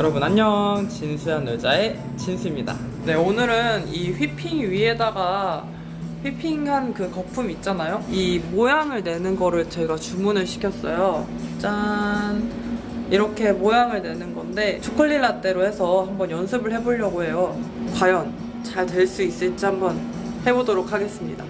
여러분 안녕. 진수한 여자의 진수입니다. 네 오늘은 이 휘핑 위에다가 휘핑한 그 거품 있잖아요? 이 모양을 내는 거를 제가 주문을 시켰어요. 짠. 이렇게 모양을 내는 건데 초콜릿 라떼로 해서 한번 연습을 해보려고 해요. 과연 잘 될 수 있을지 한번 해보도록 하겠습니다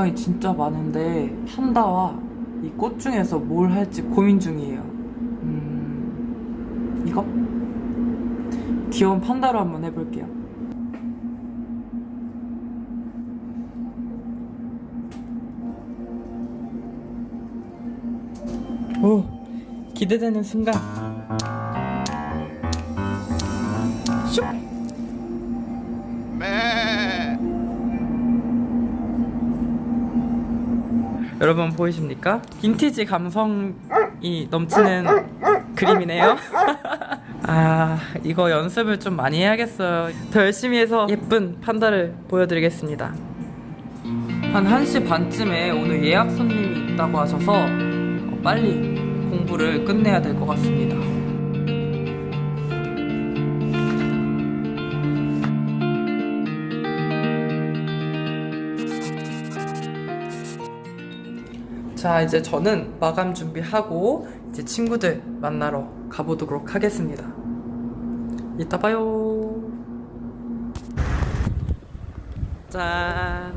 모양이 진짜 많은데 판다와 이 꽃 중에서 뭘 할지 고민 중이에요. 음, 이거? 귀여운 판다로 한번 해볼게요. 오, 기대되는 순간. 슉! 여러분 보이십니까? 빈티지 감성이 넘치는 그림이네요. 아, 이거 연습을 좀 많이 해야겠어요. 더 열심히 해서 예쁜 판다를 보여드리겠습니다. 한 1시 반쯤에 오늘 예약 손님이 있다고 하셔서 어, 빨리 공부를 끝내야 될 것 같습니다. 자, 이제 저는 마감 준비하고 이제 친구들 만나러 가보도록 하겠습니다. 이따 봐요. 짠.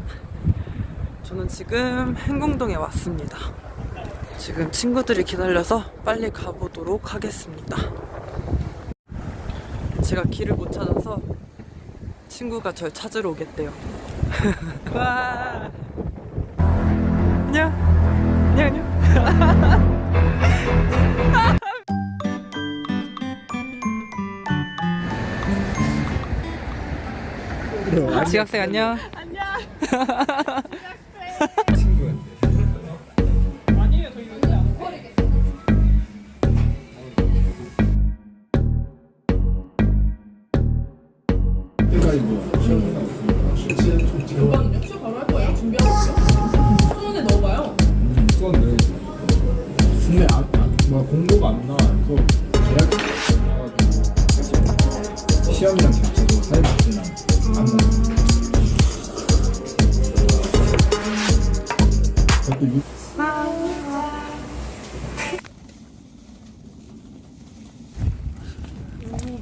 저는 지금 행궁동에 왔습니다. 지금 친구들이 기다려서 빨리 가보도록 하겠습니다. 제가 길을 못 찾아서 친구가 절 찾으러 오겠대요. 와. 안녕. 아니 아니요. 지각생 안녕. 안녕. 지각생. 친구한테. 아니에요, 저희 여기 안 버리겠어요. 그러니까 이거. 금방 60. 공고가 안 나와서 계약 나와가지고 시험이랑 자체도 사회복지랑 안 유...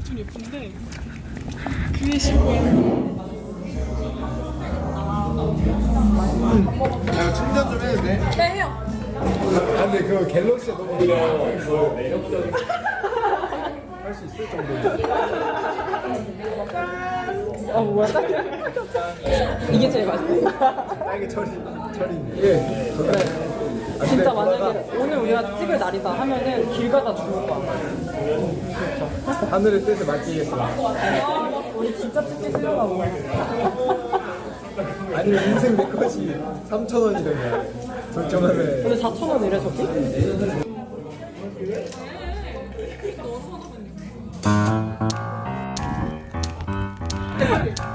좀 예쁜데 귀에 신고 야 충전 좀 해도 돼? 네 해요. 아 근데 그거 갤럭시가 너무 그거 매력적인 할수 있을 정도. 어 뭐야? 이게 제일 맛있어. 딸기 처리 처리. 예. 아, 진짜 만약에 오늘 우리가 찍을 날이다 하면은 길 가다 죽을 거야. 하늘의 뜻에 맡기겠습니다. 우리 진짜 찍기 보네. 아니면 인생 내 것이 3천 원이던가 결정하면 근데 4천 원 이래 저기?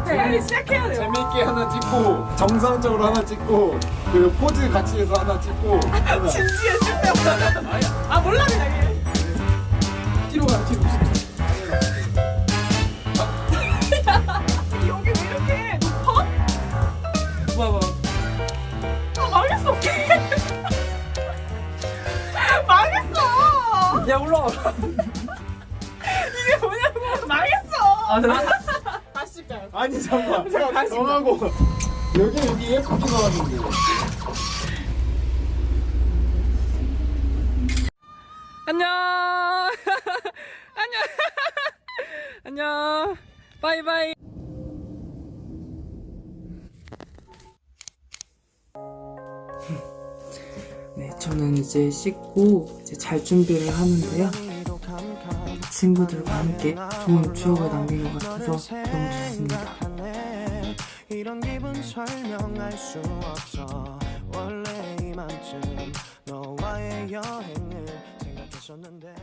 빨리 시작해야 돼요 재밌게 하나 찍고 정상적으로 하나 찍고 그리고 포즈 같이 해서 하나 찍고. 진지해 쓸데없다 아 몰라 그냥 해. 뒤로 가 뒤로 망했어 야 올라와. 아, 네. 다시 찍자요. 아니 잠깐. 제가 다시 정하고 여기 여기 예쁘게 나왔는데. 안녕. 안녕. 안녕. 바이바이. 네, 저는 이제 씻고 이제 잘 준비를 하는데요. 친구들과 함께 좋은 추억을 남긴 것 같아서 너무 좋습니다. 이런 기분 설명할 수 없어 원래 이만큼 너와의 여행을 생각했었는데